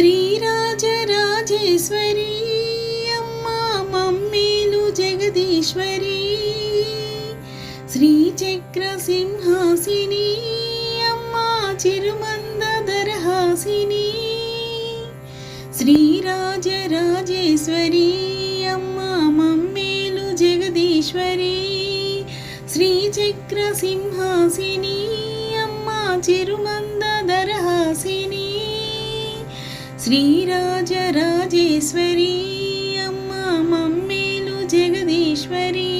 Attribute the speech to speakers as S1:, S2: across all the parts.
S1: శ్రీరాజరాజేశ్వరి అమ్మా మమ్మేలు జగదీశ్వరి. శ్రీచక్ర సింహాసిని అమ్మా చిరుమందరహాసిని శ్రీరాజరాజేశ్వరి అమ్మా మమ్మేలు జగదీశ్వరి. శ్రీచక్ర సింహాసిని అమ్మా చిరుమందరహాసిని శ్రీరాజరాజేశ్వరీ అమ్మా మమ్మేలు జగదీశ్వరీ.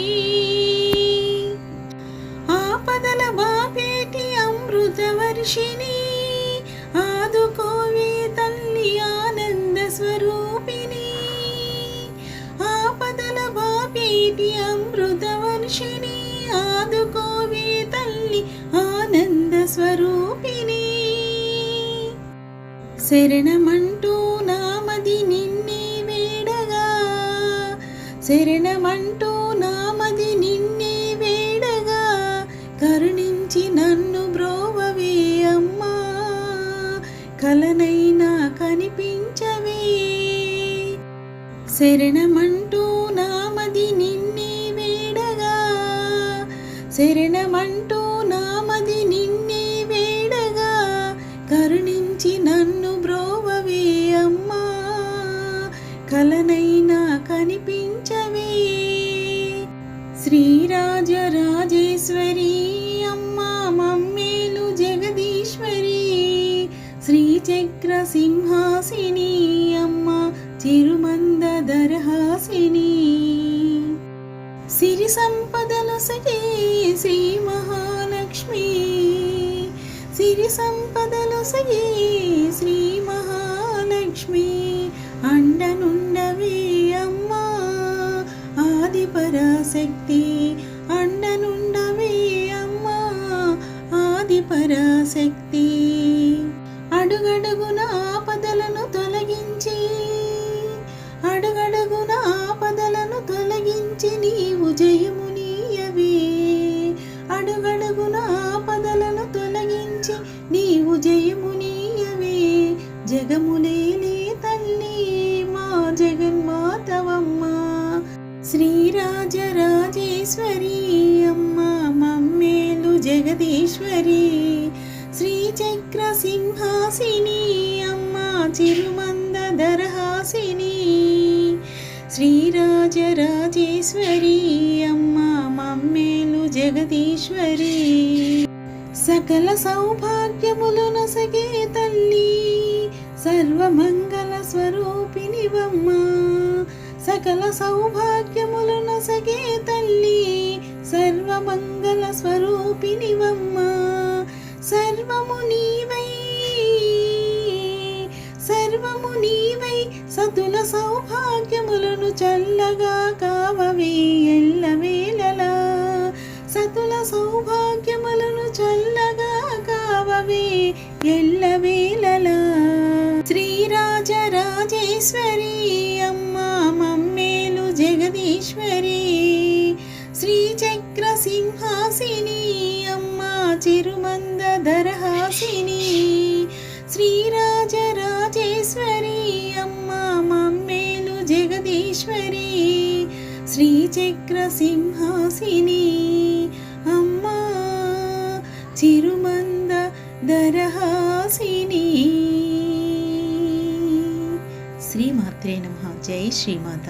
S1: ఆపదల బాపేటి అమృతవర్షిణి ఆదుకోవే తల్లి ఆనంద స్వరూపిణి. ఆపదల బాపేటి అమృతవర్షిణి ఆదుకోవే తల్లి ఆనంద స్వరూపిణి. శరణమంటూ నామది నిన్నే వేడగా. శరణమంటూ నామది నిన్నే వేడగా. కరుణించి నన్ను బ్రోవవే అమ్మా. కలనైనా కనిపించవే. శరణమంటూ నామది నిన్నే వేడగా. శరణమంటూ నామది నిన్నే వేడగా. కరుణించి నన్ను కలనైనా కనిపించవే. శ్రీరాజరాజేశ్వరి అమ్మా మమ్మేలు జగదీశ్వరి. శ్రీచక్ర సింహాసిని అమ్మా చిరుమందరహాసిని సిరి సంపదలు సగే శ్రీ మహాలక్ష్మి. సిరి సంపదలు సగే శ్రీ అండనుండవి అమ్మా. ఆది పరాశక్తి అండనుండవి అమ్మా. ఆది పరాశక్తి జగదీశ్వరి శ్రీచక్ర సింహాసిని అమ్మ చిరుమందరహాసిని శ్రీరాజరాజేశ్వరి అమ్మ మమ్మేలు జగదీశ్వరి. సకల సౌభాగ్యములు నసగే తల్లి సర్వమంగళ స్వరూపిణివమ్మ. సకల సౌభాగ్యములు నసగే తల్లి సర్వమంగళ స్వరూపిణివమ్మ సర్వము నీవై సర్వము నీవై సతుల సౌభాగ్యములను చల్లగా కావవే ఎల్లవేళలా. సతుల సౌభాగ్యములను చల్లగా కావవే ఎల్లవేళలా. శ్రీరాజరాజేశ్వరి అమ్మా చిరుమందరహాసిని శ్రీరాజరాజేశ్వరి అమ్మ మమ్మేలు జగదీశ్వరి శ్రీచక్ర సింహాసిని అమ్మ చిరుమంద దరహాసిని. శ్రీమాత్రే నమ. జై శ్రీమాత.